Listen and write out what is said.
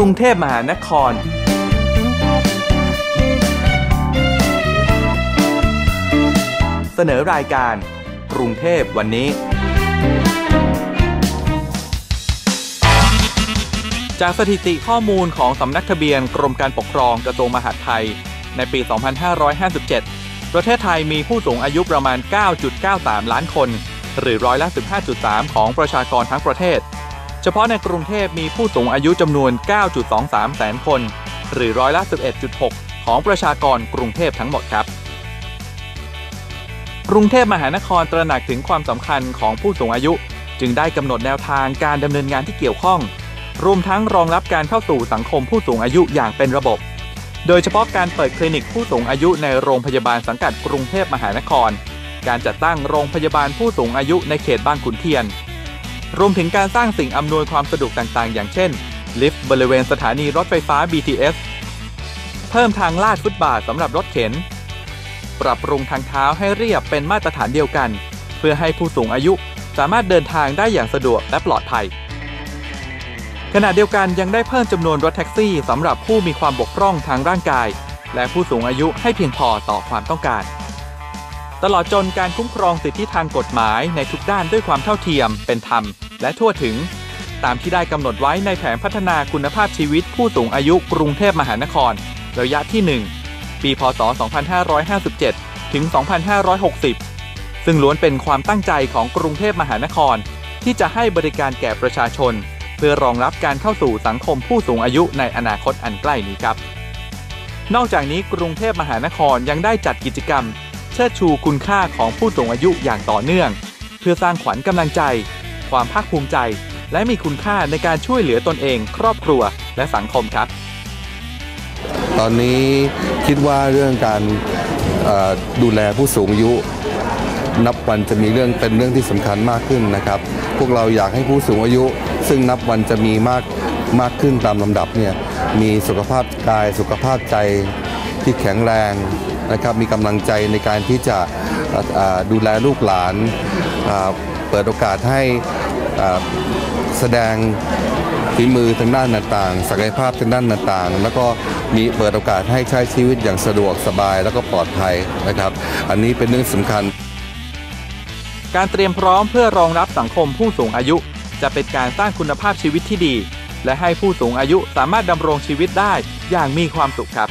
รุงเทพมหานครเสนอรายการกรุงเทพวันนี้ จากสถิติข้อมูลของสำนักทะเบียนกรมการปกครองกระทรวงมหาดไทย ในปี 2557 ประเทศไทยมีผู้สูงอายุประมาณ 9.93 ล้านคน หรือร้อยละ 15.3 ของประชากรทั้งประเทศ เฉพาะในกรุงเทพมีผู้สูงอายุจำนวน 9.23 แสนคน หรือร้อยละ 11.6 ของประชากรกรุงเทพทั้งหมดครับ กรุงเทพมหานครตระหนักถึงความสำคัญของผู้สูงอายุ จึงได้กำหนดแนวทางการดำเนินงานที่เกี่ยวข้อง รวมทั้งรองรับการเข้าสู่สังคมผู้สูงอายุอย่างเป็นระบบ โดยเฉพาะการเปิดคลินิกผู้สูงอายุในโรงพยาบาลสังกัดกรุงเทพมหานคร การจัดตั้งโรงพยาบาลผู้สูงอายุในเขตบางขุนเทียน รวมถึงการสร้างสิ่งอำนวยความสะดวกต่างๆ อย่างเช่น ลิฟต์บริเวณสถานีรถไฟฟ้า BTS เพิ่มทางลาดฟุตบาทสำหรับรถเข็น ปรับปรุงทางเท้าให้เรียบเป็นมาตรฐานเดียวกัน เพื่อให้ผู้สูงอายุสามารถเดินทางได้อย่างสะดวกและปลอดภัย ขณะเดียวกันยังได้เพิ่มจำนวนรถแท็กซี่สำหรับผู้มีความบกพร่องทางร่างกาย และผู้สูงอายุให้เพียงพอต่อความต้องการ ตลอดจนการคุ้มครองสิทธิทางกฎหมายในทุกด้านด้วยความเท่าเทียม เป็นธรรม และทั่วถึง ตามที่ได้กำหนดไว้ในแผนพัฒนาคุณภาพชีวิตผู้สูงอายุกรุงเทพมหานคร ระยะที่ 1 ปีพศ 2557 ถึง 2560 ซึ่งล้วนเป็นความตั้งใจของกรุงเทพมหานคร ที่จะให้บริการแก่ประชาชน เพื่อรองรับการเข้าสู่สังคมผู้สูงอายุในอนาคตอันใกล้นี้ครับ นอกจากนี้กรุงเทพมหานครยังได้จัดกิจกรรม ชิดชูคุณค่าของผู้สูงอายุอย่างต่อเนื่อง เพื่อสร้างขวัญกำลังใจ ความภาคภูมิใจ และมีคุณค่าในการช่วยเหลือตนเอง ครอบครัว และสังคมครับ ตอนนี้คิดว่าเรื่องการดูแลผู้สูงอายุ นับวันจะมีเรื่องเป็นเรื่องที่สำคัญมากขึ้นนะครับ พวกเราอยากให้ผู้สูงอายุ ซึ่งนับวันจะมีมากมากขึ้นตามลำดับเนี่ยมีสุขภาพกายสุขภาพใจ ที่แข็งแรงนะครับมีกำลังใจในการที่จะดูแลลูกหลานเปิดโอกาสให้แสดงฝีมือทางด้านต่างๆศักยภาพทางด้านต่างๆ แล้วก็มีเปิดโอกาสให้ใช้ชีวิตอย่างสะดวกสบายแล้วก็ปลอดภัยนะครับ อันนี้เป็นเรื่องสำคัญ การเตรียมพร้อมเพื่อรองรับสังคมผู้สูงอายุ จะเป็นการสร้างคุณภาพชีวิตที่ดี และให้ผู้สูงอายุสามารถดำรงชีวิตได้อย่างมีความสุขครับ